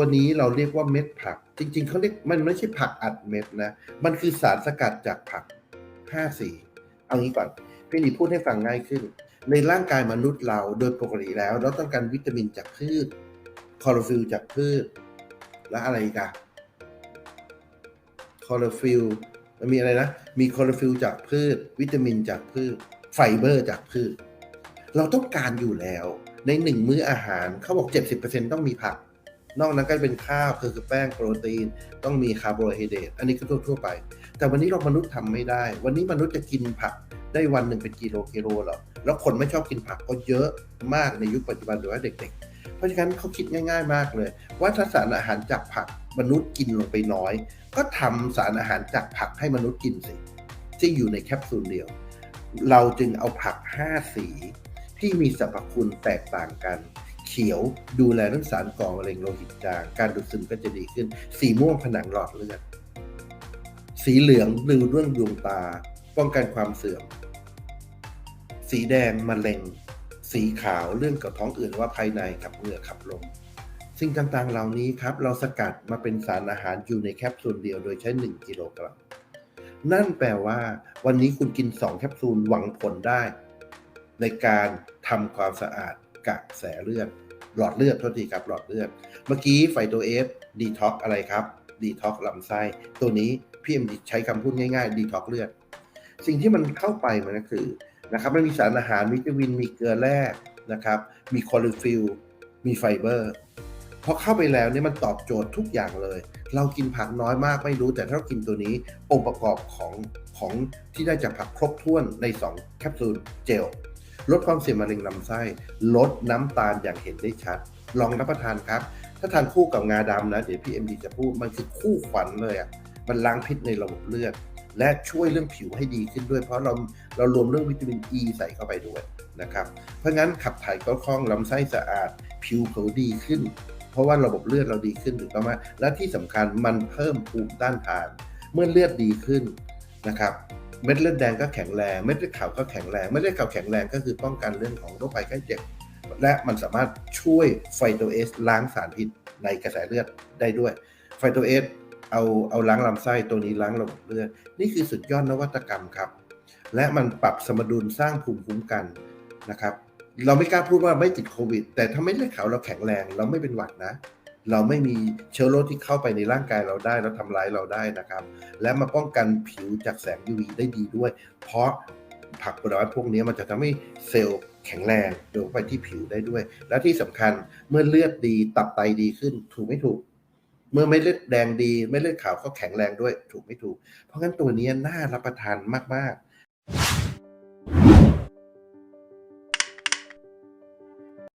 ตัวนี้เราเรียกว่าเม็ดผัก จริง ๆเขาเรียกมันไม่ใช่ผักอัดเม็ดนะ มันคือสารสกัดจากผัก5สีเอางี้ก่อนพี่หนีพูดให้ฟังง่ายขึ้น ในร่างกายมนุษย์เราโดยปกติแล้ว เราต้องการวิตามินจากพืชคลอโรฟิลจากพืช และอะไรกอะคลอโรฟิลมันมีอะไรนะ มีคลอโรฟิลจากพืช วิตามินจากพืช ไฟเบอร์จากพืช เราต้องการอยู่แล้ว ในหนึ่งมื้ออาหารเขาบอก 70%ต้องมีผัก นอกนั้นก็เป็นข้าวคือแป้งโปรตีน ต้องมีคาร์โบไฮเดรตอันนี้คือทั่วๆไป แต่วันนี้เรามนุษย์ทำไม่ได้ วันนี้มนุษย์จะกินผักได้วันหนึ่งเป็นกิโลกิโลหรอแล้วคนไม่ชอบกินผักก็เยอะมากในยุคปัจจุบันหรือว่าเด็ก ๆ เพราะฉะนั้นเขาคิดง่าย ๆ มากเลย ว่าถ้าสารอาหารจากผักมนุษย์กินลงไปน้อย ก็ทำสารอาหารจากผักให้มนุษย์กินสิที่อยู่ในแคปซูลเดียว เราจึงเอาผัก 5 สีที่มีสรรพคุณแตกต่างกัน เขียวดูแลเรื่องสารก่อมะเร็งโลหิตจาง การดูดซึมก็จะดีขึ้น สีม่วงผนังหลอดเลือด สีเหลืองดูเรื่องดวงตา ป้องกันความเสื่อม สีแดงมะเร็ง สีขาวเรื่องกับท้องอื่นว่าภายในขับเหงื่อขับลมสิ่งต่างๆเหล่านี้ครับ เราสกัดมาเป็นสารอาหารอยู่ในแคปซูลเดียวโดยใช้ 1 กิโลกรัมนั่นแปลว่า วันนี้คุณกิน 2 แคปซูลหวังผลได้ ในการทำความสะอาด กระแสเลือด หลอดเลือดโทษทีครับหลอดเลือด เมื่อกี้ไฟโตเอสดีท็อกอะไรครับดีท็อกลำไส้ตัวนี้พี่เอ็มใช้คำพูดง่ายๆดีท็อกเลือด สิ่งที่มันเข้าไปมันก็คือนะครับมันมีสารอาหารวิตามินมีเกลือแร่นะครับมีคลอโรฟิลมีไฟเบอร์พอเข้าไปแล้วเนี่ยมันตอบโจทย์ทุกอย่างเลย เรากินผักน้อยมากไม่รู้ แต่ถ้าเรากินตัวนี้องค์ประกอบของของที่ได้จากผักครบถ้วนใน 2 แคปซูลเจล ลดความเสี่ยงมะเร็งลำไส้ ลดน้ำตาลอย่างเห็นได้ชัด ลองรับประทานครับ ถ้าทานคู่กับงาดำนะ เดี๋ยวพี่เอ็มดีจะพูด มันคือคู่ขวัญเลยอะ มันล้างพิษในระบบเลือด และช่วยเรื่องผิวให้ดีขึ้นด้วย เพราะเราเรารวมเรื่องวิตามินอ e ีใส่เข้าไปด้วยนะครับ เพราะงั้นขับถ่ายก็คล่องลำไส้สะอาด ผิวเขาดีขึ้น เพราะว่าระบบเลือดเราดีขึ้นถูกต้องไหมและที่สำคัญมันเพิ่มภูมิต้านทาน เมื่อเลือดดีขึ้นนะครับ เม็ดเลือดแดงก็แข็งแรงเม็ดเลือดขาวก็แข็งแรงเม็ดเลือดขาวแข็งแรงก็คือป้องกันเรื่องของโรคภัยไข้เจ็บและมันสามารถช่วยไฟโตเอสล้างสารพิษในกระแสเลือดได้ด้วย ไฟโตเอสเอาเอาล้างลำไส้ตัวนี้ล้างระบบเลือด นี่คือสุดยอดนวัตกรรมครับ และมันปรับสมดุลสร้างภูมิคุ้มกันนะครับ เราไม่กล้าพูดว่าไม่ติดโควิด แต่ถ้าไม่เลือดขาวเราแข็งแรง เราไม่เป็นหวัดนะ เราไม่มีเชื้อโรคที่เข้าไปในร่างกายเราได้แล้วทำร้ายเราได้นะครับ และมาป้องกันผิวจากแสง UV ได้ดีด้วย เพราะผักผลไม้พวกนี้มันจะทำให้เซลล์แข็งแรงโดยไปที่ผิวได้ด้วย และที่สำคัญเมื่อเลือดดีตับไตดีขึ้นถูกไม่ถูก เมื่อไม่เลือดแดงดีไม่เลือดขาวก็แข็งแรงด้วย ถูกไม่ถูก เพราะงั้นตัวนี้น่ารับประทานมากๆ